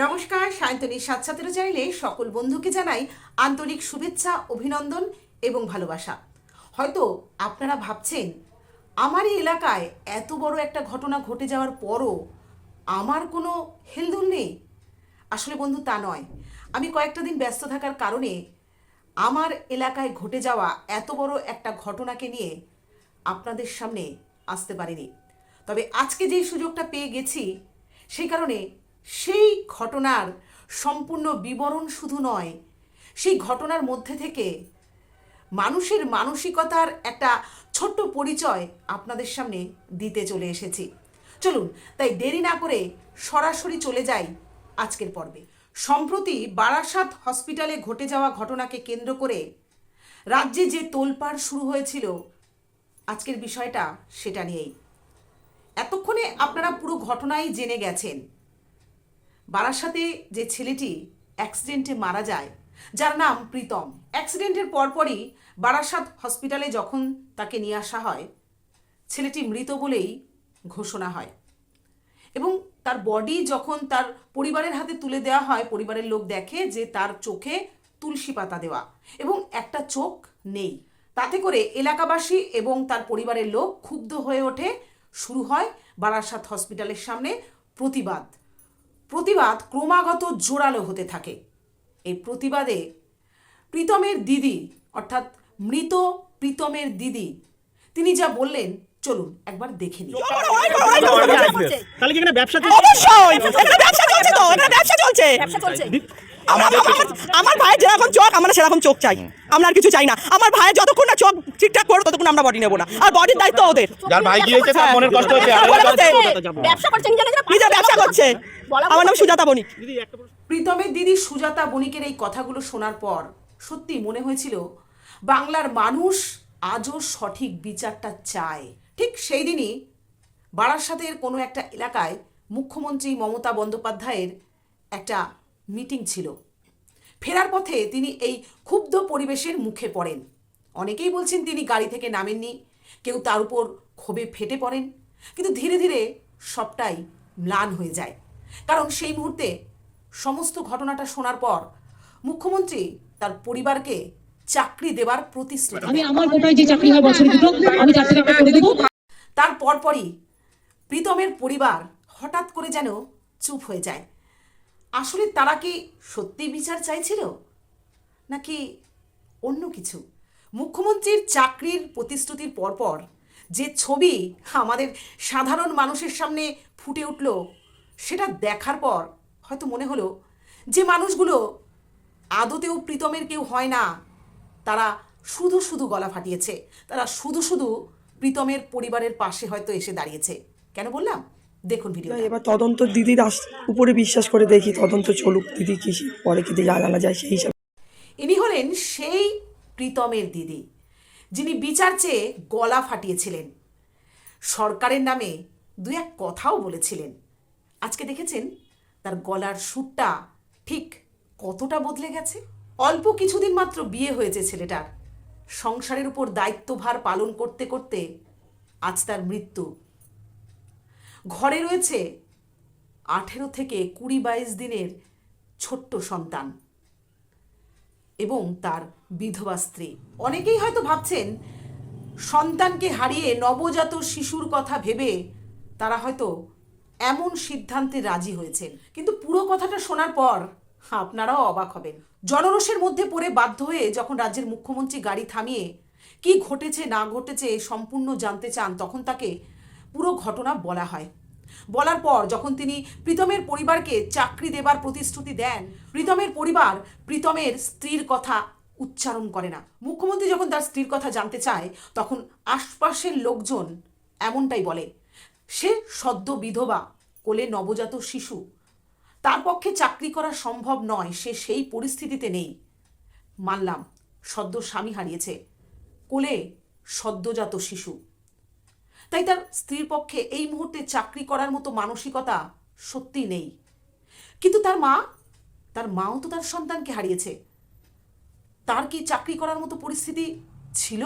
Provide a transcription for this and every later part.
নমস্কার, সায়ন্তনী সাতসাতেরো চ্যানেলে সকল বন্ধুকে জানাই আন্তরিক শুভেচ্ছা, অভিনন্দন এবং ভালোবাসা। হয়তো আপনারা ভাবছেন, আমার এই এলাকায় এত বড় একটা ঘটনা ঘটে যাওয়ার পরও আমার কোনো হেলদুল নেই? আসলে বন্ধু, তা নয়। আমি কয়েকটা দিন ব্যস্ত থাকার কারণে আমার এলাকায় ঘটে যাওয়া এত বড় একটা ঘটনাকে নিয়ে আপনাদের সামনে আসতে পারিনি। তবে আজকে যেই সুযোগটা পেয়ে গেছি, সেই কারণে সেই ঘটনার সম্পূর্ণ বিবরণ শুধু নয়, সেই ঘটনার মধ্যে থেকে মানুষের মানসিকতার একটা ছোট্ট পরিচয় আপনাদের সামনে দিতে চলে এসেছি। চলুন, তাই দেরি না করে সরাসরি চলে যাই আজকের পর্বে। সম্প্রতি বারাসাত হসপিটালে ঘটে যাওয়া ঘটনাকে কেন্দ্র করে রাজ্যে যে তোলপাড় শুরু হয়েছিল, আজকের বিষয়টা সেটা নিয়েই। এতক্ষণে আপনারা পুরো ঘটনাই জেনে গেছেন। বারাসাতে যে ছেলেটি অ্যাক্সিডেন্টে মারা যায়, যার নাম প্রীতম। অ্যাক্সিডেন্টের পরপরই বারাসাত হসপিটালে যখন তাকে নিয়ে আসা হয়, ছেলেটি মৃত বলেই ঘোষণা হয়। এবং তার বডি যখন তার পরিবারের হাতে তুলে দেওয়া হয়, পরিবারের লোক দেখে যে তার চোখে তুলসী পাতা দেওয়া এবং একটা চোখ নেই। তাতে করে এলাকাবাসী এবং তার পরিবারের লোক ক্ষুব্ধ হয়ে ওঠে। শুরু হয় বারাসাত হসপিটালের সামনে প্রতিবাদ। প্রতিবাদ ক্রমাগত জোরালো হতে থাকে এই প্রতিবাদে প্রীতমের দিদি অর্থাৎ মৃত প্রীতমের দিদি তিনি যা বললেন চলুন একবার দেখে নিই আমার ভাইয়ের যেরকম চোখ আমরা সেরকম চোখ চাই। আমরা আর কিছু চাই না। আমার ভাইয়ের যতক্ষণ না চোখ ঠিকঠাক করব ততক্ষণ আমরা বডি নেব না। আর বডির দায়িত্ব ওদের। যার ভাই গিয়েছে তার মনের কষ্ট হচ্ছে। আর বলে বলছে, ব্যবসা করছে নিজে নিজে নিজে ব্যবসা করছে। আমার নাম সুজাতা বণিক। দিদি প্রীতমের দিদি সুজাতা বণিকের এই কথাগুলো শোনার পর সত্যি মনে হয়েছিল বাংলার মানুষ আজও সঠিক বিচারটা চায়। ঠিক সেই দিনই বারাসাতের কোনো একটা এলাকায় মুখ্যমন্ত্রী মমতা বন্দ্যোপাধ্যায়ের একটা মিটিং ছিল। ফেরার পথে তিনি এই ক্ষুব্ধ পরিবেশের মুখে পড়েন। অনেকেই বলছেন তিনি গাড়ি থেকে নামেননি কেউ তার উপর ক্ষোভে ফেটে পড়েন কিন্তু ধীরে ধীরে সবটাই ম্লান হয়ে যায়। কারণ সেই মুহূর্তে সমস্ত ঘটনাটা শোনার পর মুখ্যমন্ত্রী তার পরিবারকে চাকরি দেবার প্রতিশ্রুতি আমি দেন। আমার কোটায় যে চাকরি হয় বছরে দুটো আমি চাকরি একটা করে দেবো। তার পরপরই প্রীতমের পরিবার হঠাৎ করে যেন চুপ হয়ে যায়। আসলে তারা কি সত্যি বিচার চাইছিল? নাকি অন্য কিছু? মুখ্যমন্ত্রীর চাকরির প্রতিশ্রুতির পরপর যে ছবি আমাদের সাধারণ মানুষের সামনে ফুটে উঠল, সেটা দেখার পর হয়তো মনে হলো যে মানুষগুলো আদতেও প্রীতমের কেউ হয় না। তারা শুধু শুধু গলা ফাটিয়েছে। তারা শুধু শুধু প্রীতমের পরিবারের পাশে হয়তো এসে দাঁড়িয়েছে। কেন বললাম? দেখুন ভিডিও এবার তদন্ত দিদির উপরে বিশ্বাস করে দেখি তদন্ত চলুক দিদি কি পরে কি জানা যায় সেই হিসাবে। ইনি হলেন সেই প্রীতমের দিদি যিনি বিচার চেয়ে গলা ফাটিয়েছিলেন। সরকারের নামে দু এক কথাও বলেছিলেন। আজকে দেখেছেন তার গলার সুরটা ঠিক কতটা বদলে গেছে? অল্প কিছুদিন মাত্র বিয়ে হয়েছে ছেলেটার। সংসারের উপর দায়িত্বভার পালন করতে করতে আজ তার মৃত্যু ঘরে রয়েছে আঠেরো থেকে কুড়ি বাইশ দিনের ছোট্ট সন্তান এবং তার বিধবা স্ত্রী। অনেকেই হয়তো ভাবছেন, সন্তানকে হারিয়ে নবজাত শিশুর কথা ভেবে তারা হয়তো এমন সিদ্ধান্তে রাজি হয়েছেন। কিন্তু পুরো কথাটা শোনার পর আপনারাও অবাক হবেন। জনরোষের মধ্যে পড়ে বাধ্য হয়ে যখন রাজ্যের মুখ্যমন্ত্রী গাড়ি থামিয়ে কি ঘটেছে না ঘটেছে সম্পূর্ণ জানতে চান, তখন তাকে পুরো ঘটনা বলা হয়। বলার পর যখন তিনি প্রীতমের পরিবারকে চাকরি দেবার প্রতিশ্রুতি দেন, প্রীতমের পরিবার প্রীতমের স্ত্রীর কথা উচ্চারণ করে না। মুখ্যমন্ত্রী যখন তার স্ত্রীর কথা জানতে চায়, তখন আশপাশের লোকজন এমনটাই বলে, সে সদ্য বিধবা, কোলে নবজাত শিশু। তার পক্ষে চাকরি করা সম্ভব নয়, সে সেই পরিস্থিতিতে নেই। মানলাম, সদ্য স্বামী হারিয়েছে, কোলে সদ্যজাত শিশু। তাই তার স্ত্রীর পক্ষে এই মুহূর্তে চাকরি করার মতো মানসিকতা সত্যি নেই। কিন্তু তার মা, তার মাও তো তার সন্তানকে হারিয়েছে। তার কি চাকরি করার মতো পরিস্থিতি ছিল?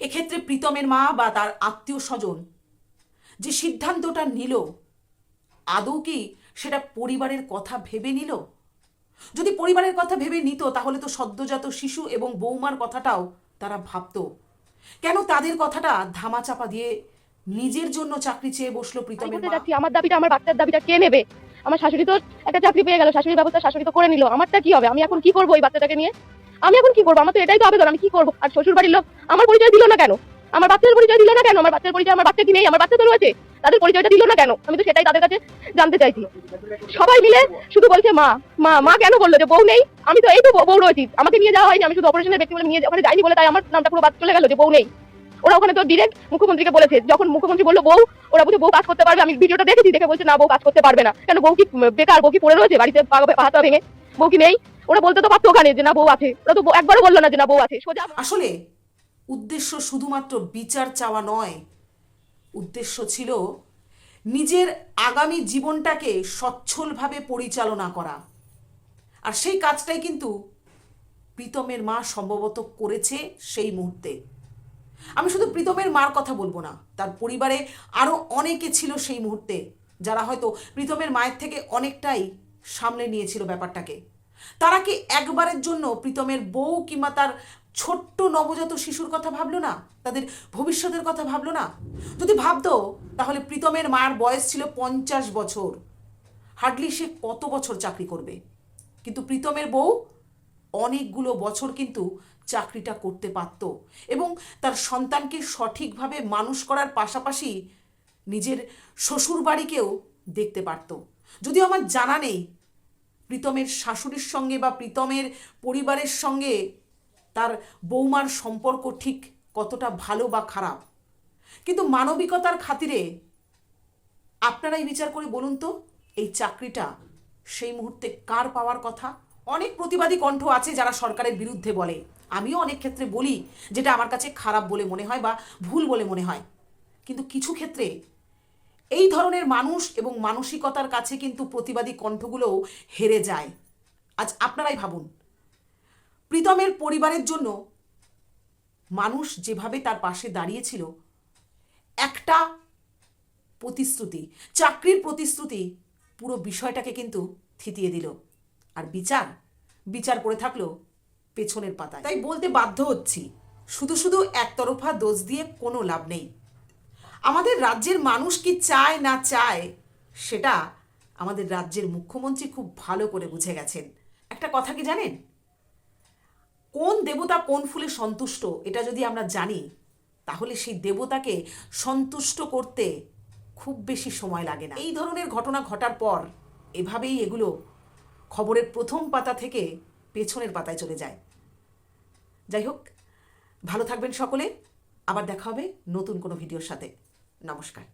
এক্ষেত্রে প্রীতমের মা বা তার আত্মীয় স্বজন যে সিদ্ধান্তটা নিল, আদৌ কি সেটা পরিবারের কথা ভেবে নিল? যদি পরিবারের কথা ভেবে নিত, তাহলে তো সদ্যজাত শিশু এবং বৌমার কথাটাও তারা ভাবতো। কেন তাদের কথাটা ধামাচাপা দিয়ে নিজের জন্য চাকরি চেয়ে বসল প্রীতমের মা। আমার দাবিটা আমার বাচ্চার দাবিটা কে নেবে? আমার শাশুড়ি তো একটা চাকরি পেয়ে গেল শাশুড়ির ব্যবস্থা শাশুড়ি তো করে নিল। আমারটা কি হবে? আমি এখন কি করব ওই বাচ্চাটাকে নিয়ে? আমি এখন কি করব? আমার তো এটাই তো আবেদন আমি কি করব? আর শ্বশুর বাড়ির লোক আমার পরিচয় দিল না কেন? আমার বাচ্চার পরিচয় দিল না কেন? আমার বাচ্চার পরিচয় আমার বাচ্চা কি নেই? আমার বাচ্চা তো রয়েছে। তাদের পরিচয়টা দিল না কেন? আমি তো সেটাই তাদের কাছে জানতে চাইছি। সবাই মিলে শুধু বলছে মা মা মা কেন বলল যে বউ নেই? আমি তো এই তো বউ রয়েছি। আমাকে নিয়ে যাওয়া হয়নি। আমি শুধু অপারেশনের ব্যক্তি বলে নিয়ে ওখানে যাইনি বলে তাই আমার নামটা পুরো বাদ চলে গেল যে বউ নেই। ওরা ওখানে তো ডিরেক্ট মুখ্যমন্ত্রীকে বলেছে। যখন মুখ্যমন্ত্রী বলল, বউ, ওরা বলছে, বউ কাজ করতে পারবে। আমি ভিডিওটা দেখেছি, দেখে বলছে, না, বউ কাজ করতে পারবে না। কেন, বউ কি বেকার, বউ কি পড়ে রয়েছে? বাড়িতে হাত ভেঙে? বউ কি নেই? ওরা বলতে তো পারতো ওখানে যে, না, বউ আছে। ওরা তো একবারও বলল না যে, না, বউ আছে। সোজা আসলে উদ্দেশ্য শুধুমাত্র বিচার চাওয়া নয়। উদ্দেশ্য ছিল নিজের আগামী জীবনটাকে সচ্ছলভাবে পরিচালনা করা। আর সেই কাজটাই কিন্তু প্রীতমের মা সম্ভবত করেছে সেই মুহূর্তে। আমি শুধু প্রীতমের মার কথা বলব না, তার পরিবারে আরও অনেকে ছিল সেই মুহূর্তে, যারা হয়তো প্রীতমের মায়ের থেকে অনেকটাই সামলে নিয়েছিল ব্যাপারটাকে। তারা কি একবারের জন্য প্রীতমের বউ কিংবা তার ছোট্ট নবজাত শিশুর কথা ভাবলো না? তাদের ভবিষ্যতের কথা ভাবলো না? যদি ভাবতো, তাহলে প্রীতমের মায়ের বয়স ছিল পঞ্চাশ বছর। হার্ডলি সে কত বছর চাকরি করবে? কিন্তু প্রীতমের বউ অনেকগুলো বছর কিন্তু চাকরিটা করতে পারত এবং তার সন্তানকে সঠিকভাবে মানুষ করার পাশাপাশি নিজের শ্বশুর বাড়িকেও দেখতে পারত। যদিও আমার জানা নেই প্রীতমের শাশুড়ির সঙ্গে বা প্রীতমের পরিবারের সঙ্গে তার বৌমার সম্পর্ক ঠিক কতটা ভালো বা খারাপ। কিন্তু মানবিকতার খাতিরে আপনারাই বিচার করে বলুন তো, এই চাকরিটা সেই মুহূর্তে কার পাওয়ার কথা? অনেক প্রতিবাদী কণ্ঠ আছে যারা সরকারের বিরুদ্ধে বলে। আমিও অনেক ক্ষেত্রে বলি যেটা আমার কাছে খারাপ বলে মনে হয় বা ভুল বলে মনে হয়। কিন্তু কিছু ক্ষেত্রে এই ধরনের মানুষ এবং মানসিকতার কাছে কিন্তু প্রতিবাদী কণ্ঠগুলোও হেরে যায়। আজ আপনারাই ভাবুন, প্রীতমের পরিবারের জন্য মানুষ যেভাবে তার পাশে দাঁড়িয়েছিল, একটা প্রতিশ্রুতি, চাকরির প্রতিশ্রুতি পুরো বিষয়টাকে কিন্তু থিতিয়ে দিল। আর বিচার বিচার করে থাকল পেছনের পাতায়। তাই বলতে বাধ্য হচ্ছি, শুধু শুধু একতরফা দোষ দিয়ে কোনো লাভ নেই। আমাদের রাজ্যের মানুষ কি চায় না চায়, সেটা আমাদের রাজ্যের মুখ্যমন্ত্রী খুব ভালো করে বুঝে গেছেন। একটা কথা কি জানেন? কোন দেবতা কোন ফুলে সন্তুষ্ট, এটা যদি আমরা জানি, তাহলে সেই দেবতাকে সন্তুষ্ট করতে খুব বেশি সময় লাগে না। এই ধরনের ঘটনা ঘটার পর এভাবেই এগুলো খবরের প্রথম পাতা থেকে পেছনের পাতায় চলে যায়। যাই হোক, ভালো থাকবেন সকলে। আবার দেখা হবে নতুন কোনো ভিডিওর সাথে। নমস্কার।